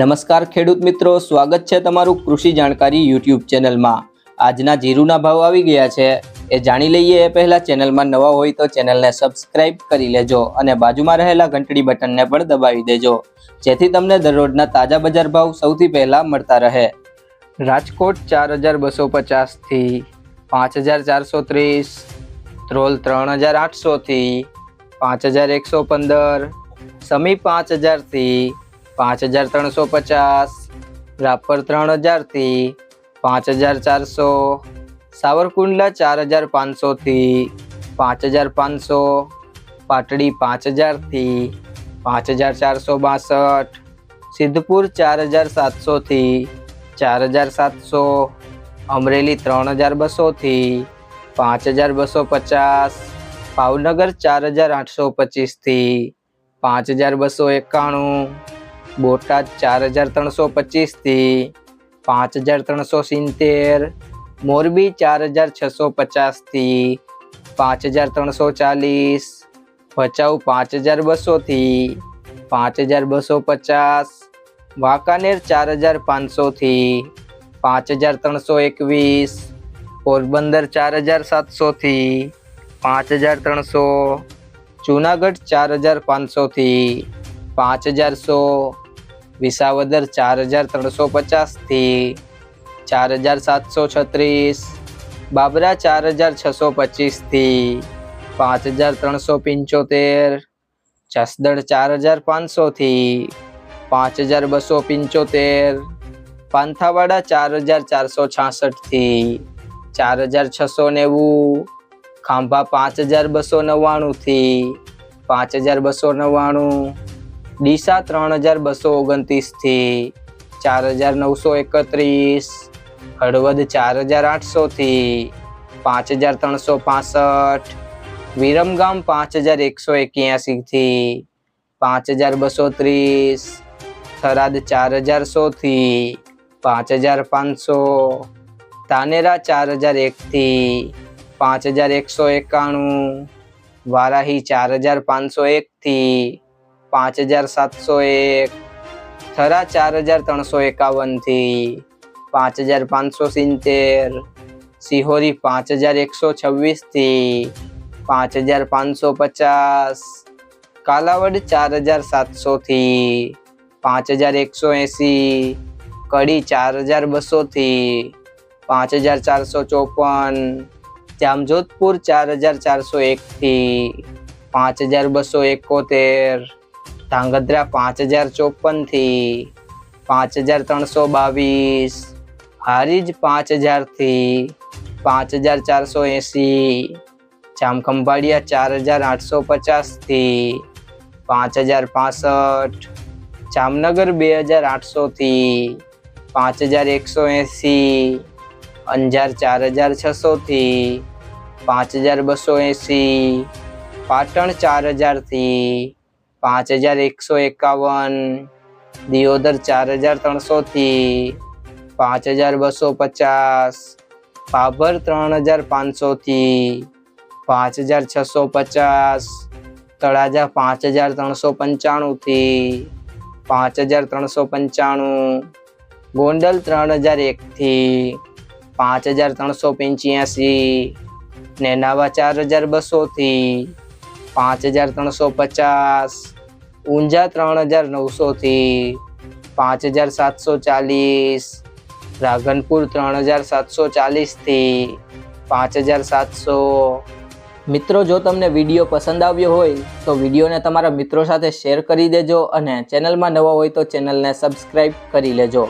નમસ્કાર ખેડૂત મિત્રો, સ્વાગત છે તમારું કૃષિ જાણકારી યુટ્યુબ ચેનલમાં. આજના જીરુના ભાવ આવી ગયા છે. એ જાણી લઈએ એ પહેલાં ચેનલમાં નવા હોય તો ચેનલને સબસ્ક્રાઇબ કરી લેજો અને બાજુમાં રહેલા ઘંટડી બટનને પણ દબાવી દેજો. જેથી તમને દરરોજના તાજા બજાર ભાવ સૌથી પહેલાં મળતા રહે. રાજકોટ ચાર હજાર બસો પચાસથી પાંચ હજાર ચારસો ત્રીસ ધ્રોલ ત્રણ હજાર આઠસોથી પાંચ હજાર એકસો પંદર, સમી પાંચ હજારથી પાંચ હજાર ત્રણસો પચાસ, રાપર ત્રણ હજારથી પાંચ હજાર ચારસો, સાવરકુંડલા ચાર હજાર પાંચસોથી પાંચ હજાર પાંચસો, પાટડી પાંચ હજારથી પાંચ હજાર ચારસો બાસઠ, સિદ્ધપુર ચાર હજાર સાતસોથી ચાર હજાર સાતસો, અમરેલી ત્રણ હજાર બસોથી પાંચ હજાર બસો પચાસ, ભાવનગર ચાર હજાર આઠસો પચીસથી પાંચ હજાર બસો એકાણું બોટાદ ચાર હજાર ત્રણસો પચીસથી પાંચ હજાર ત્રણસો સિત્તેર, મોરબી ચાર હજાર છસો પચાસથી પાંચ હજાર ત્રણસો ચાલીસ, ભચાઉ પાંચ હજાર બસોથી પાંચ હજાર બસો પચાસ, વાંકાનેર ચાર હજાર પાંચસોથી પાંચ હજાર ત્રણસો એકવીસ, પોરબંદર ચાર હજાર સાતસોથી પાંચ હજાર ત્રણસો, જુનાગઢ ચાર હજાર પાંચસોથી પાંચ હજાર સો વિસાવદર ચાર હજાર ત્રણસો પચાસથી ચાર હજાર સાતસો છત્રીસ બાબરા ચાર હજાર છસો પચીસથી પાંચ હજાર ત્રણસો પંચોતેર જસદણ ચાર હજાર પાંચસોથી પાંચ હજાર બસો પંચોતેર પાંથાવાડા ચાર હજાર ચારસો છાસઠથી ચાર હજાર છસો નેવું ખાંભા પાંચ હજાર બસો નવ્વાણુંથી પાંચ હજાર બસો નવ્વાણું ડીસા ત્રણ હજાર બસો ઓગણત્રીસથી ચાર હજાર નવસો એકત્રીસ, હળવદ ચાર હજાર આઠસોથી પાંચ હજાર ત્રણસો પાસઠ, વિરમગામ પાંચ હજાર એકસો એક્યાસીથી પાંચ હજાર બસો ત્રીસ, થરાદ ચાર હજાર સોથી પાંચ હજાર પાંચસો તાનેરા ચાર હજાર એકથી પાંચ હજાર એકસો એકાણું, વારાહી ચાર હજાર પાંચસો એકથી પાંચ હજાર સાતસો એક, થરા ચાર હજાર ત્રણસો એકાવનથી પાંચ હજાર પાંચસો સિત્તેર, સિહોરી પાંચ હજાર એકસો છવ્વીસથી પાંચ હજાર પાંચસો પચાસ, કાલાવડ ચાર હજાર સાતસોથી પાંચ હજાર એકસો એંસી, કડી ચાર હજાર બસોથી પાંચ હજાર ચારસો ચોપન, જામજોધપુર ચાર હજાર ચારસો એકથી પાંચ હજાર બસો એકોતેર ધાંગધ્રા પાંચ હજાર ચોપનથી પાંચ હજાર ત્રણસો બાવીસ, હારીજ પાંચ હજારથી પાંચ હજાર ચારસો એંસી, જામખંભાળિયા ચાર હજાર આઠસો પચાસથી પાંચ હજાર પાસઠ, જામનગર બે હજાર આઠસોથી પાંચ હજાર એકસો એંસી, અંજાર ચાર હજાર છસોથી પાંચ હજાર બસો એંસી, પાટણ ચાર હજારથી પાંચ હજાર એકસો એકાવન, દિયોદર ચાર હજાર ત્રણસોથી, પાંચ હજાર બસો પચાસ ભાભર ત્રણ હજાર પાંચસોથી, પાંચ હજાર છસો પચાસ, તળાજા પાંચ હજાર ત્રણસો પંચાણુંથી, પાંચ હજાર ત્રણસો પંચાણું, ગોંડલ ત્રણ હજાર એકથી, પાંચ હજાર ત્રણસો પંચ્યાસી, નેનાવા ચાર હજાર બસોથી પાંચ હજાર ત્રણસો પચાસ, ઊંઝા ત્રણ હજાર નવસોથી પાંચ હજાર સાતસો ચાલીસ, રાધનપુર ત્રણ હજાર સાતસો ચાલીસથી પાંચ હજાર સાતસો. મિત્રો, જો તમને વીડિયો પસંદ આવ્યો હોય, તો વિડીયોને તમારા મિત્રો સાથે શેર કરી દેજો અને ચેનલમાં નવા હોય તો ચેનલને સબસ્ક્રાઈબ કરી લેજો.